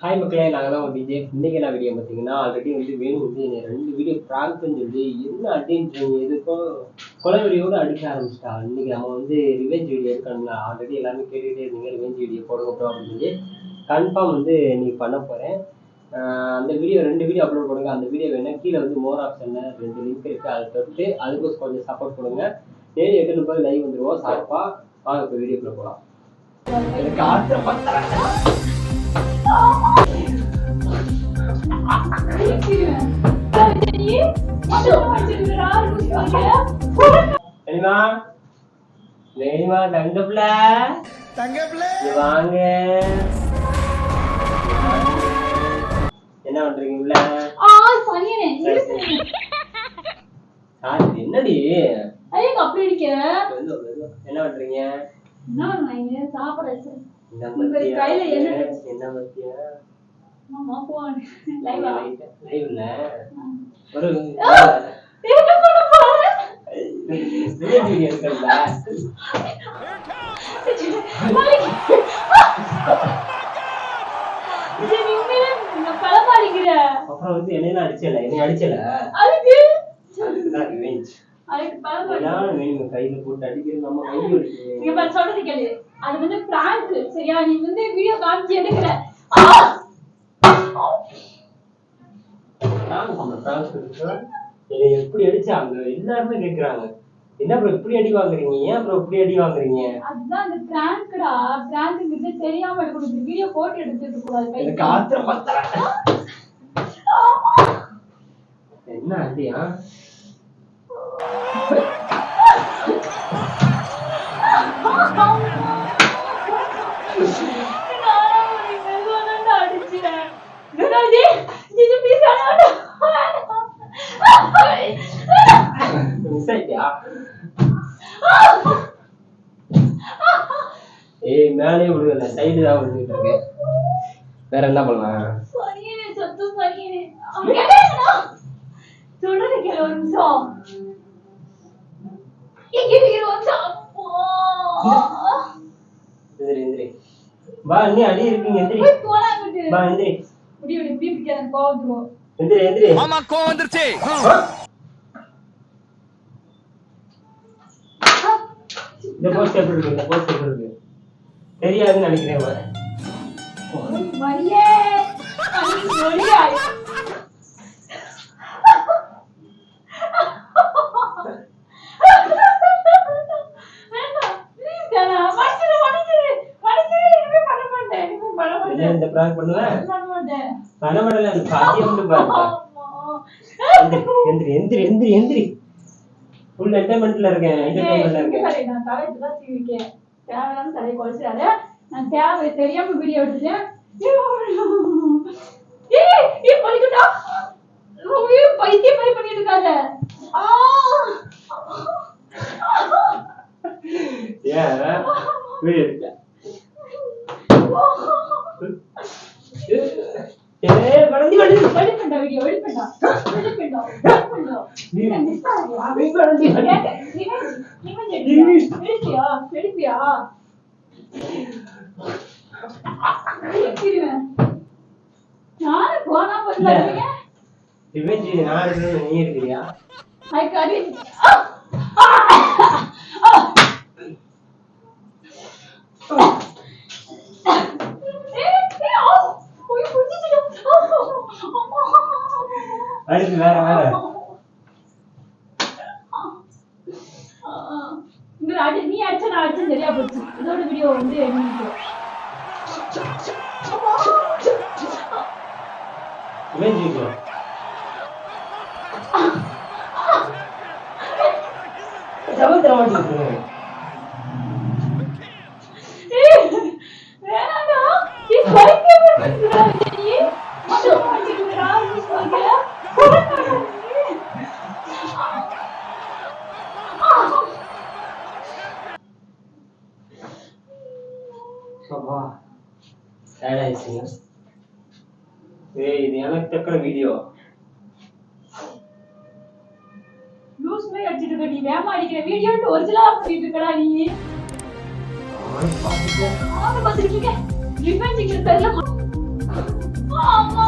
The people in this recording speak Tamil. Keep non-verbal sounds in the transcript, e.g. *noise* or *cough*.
ஹாய் மக்களே நாங்கள் தான் ஒரு டிஜே இன்னைக்கு என்ன வீடியோ பார்த்தீங்கன்னா ஆல்ரெடி வந்து வேணும் வந்து என்னை ரெண்டு வீடியோ ப்ராங்க்னு சொல்லி என்ன அடின்றீங்க எதுக்கும் கொலை வீடியோட அடிக்க ஆரம்பிச்சிட்டா. இன்னைக்கு நம்ம வந்து ரிவெஞ்ச் வீடியோ எடுக்கணும்ல. ஆல்ரெடி எல்லாமே கேட்டுக்கிட்டே இருந்தீங்க ரிவெஞ்ச் வீடியோ போடுங்க ப்ரோ அப்படின்னு சொல்லி கன்ஃபார்ம் வந்து இன்னைக்கு பண்ண போகிறேன் அந்த வீடியோ ரெண்டு வீடியோ அப்லோட் பண்ணுங்க அந்த வீடியோ வேணா கீழே வந்து மோர் ஆப்ஷனில் ரெண்டு லிங்க் இருக்குது அதை தொட்டு அதுக்கு கொஞ்சம் சப்போர்ட் கொடுங்க. டெய்லி எட்டு முப்பது லைவ் வந்துடுவோம் சார்பாக வாங்க இப்போ வீடியோக்குள்ளே போகலாம் எனக்கு ஆத்திரம் தெரியுமா? தெரியுமா தங்கப்புல? இங்க வாங்க. என்ன பண்றீங்க உள்ள? சார் என்னடி? மெதுவா, மெதுவா. என்ன பண்றீங்க? என்ன உங்க பத்தியா? கையில என்ன என்ன பத்தியா? லைவ்ல வீடியோ எடுக்கல அப்புறம் வந்து என்ன அடிச்சல என்னை அடிச்சல அதுக்குதான் ரிவெஞ்ச் எல்லாம் வேணுங்க கையில போட்டு அடிக்கிறது நம்ம கை நீங்க பாரு, சொல்றது கேளு. அது வந்து prank, சரியா? நீ வந்து வீடியோ காமிச்சு எடுக்கிற என்னை எப்படி அடிச்சாங்க எல்லாருமே கேக்குறாங்க. என்ன ப்ரோ இப்படி அடி வாங்குறீங்க? ஏன் ப்ரோ இப்படி அடி வாங்குறீங்க? அதுதான் அந்த பிராங்க்டா பிராங்க்ங்கிறது தெரியாம எடுக்கணும் வீடியோ போட்டு எடுத்துட்டு கூடாது. எனக்கு ஆத்திரம் என்ன அடியா? மிஸ் ஆயிட்டியா *laughs* ஏய் மேலே விடுதல சைடு தான் விழுந்துட்டு இருக்கு. வேற என்ன பண்ணலாம் வா நீ அடி இருக்கீங்க எந்திரி. வா எந்திரி. இப்படி பிடிக்காத, எனக்கு கோவம் வந்துரும். எந்திரி எந்திரி. மாமா கோவம் வந்துருச்சு. இந்த போஸ்ட் எப்படி இருக்கு இந்த போஸ்ட் எப்படி இருக்கு. தெரியாதுன்னு நினைக்கிறேன் இந்த பிராங்க் பண்ணுவேன் பண்ண மாட்டல அந்த பாத்தியை மட்டும் பாருப்பா எந்திரி எந்திரி எந்திரி எந்திரி எந்திரி. ஃபுல் என்டர்டைன்மெண்ட்ல இருக்கேன் என்டர்டைன்மெண்ட்ல இருக்கேன். நான் தேவை தெரியாம வீடியோ எடுத்துட்டேன் ஏய், ஏய், பலிக்குட்டா. ஐயோ, பைத்தியம் மாதிரி பண்ணிட்டு இருக்காத. ஏன்? வீடு எடுக்க ஏ வளர்ந்து வளர்ந்து வெளிப்பண்டா வீடியோ, வெளிப்பண்டா. வெளிப்பண்டா, வெளிப்பண்டா. போனா போய் ரிவெஞ்ச் நான் இருக்கணும் நீ இருக்கிறியா I அடுத்து வேற வேற ஆ, இங்க அடி நீ அடிச்ச நான் அடிச்ச சரியா போச்சு இதோட வீடியோ வந்து முடிஞ்சு ரிவெஞ்ச் இருக்கணும் ಟೈರ್ಡ್ ಆಯ್ತೀನಿ ಏ ಇದು ಏನಕ್ಕೆ ತಕ್ಕಡ ವಿಡಿಯೋ லூஸ் மாதிரி அடிச்சிட்டு இருக்க நீ வேமா அடிக்கிற வீடியோன்ட்டு ஒரிஜினலா பண்ணிட்டு இருக்கடா நீ. ஆமா பாத்துக்கீங்க ரிவெஞ்சிங்கிற பேர்ல ஆமா.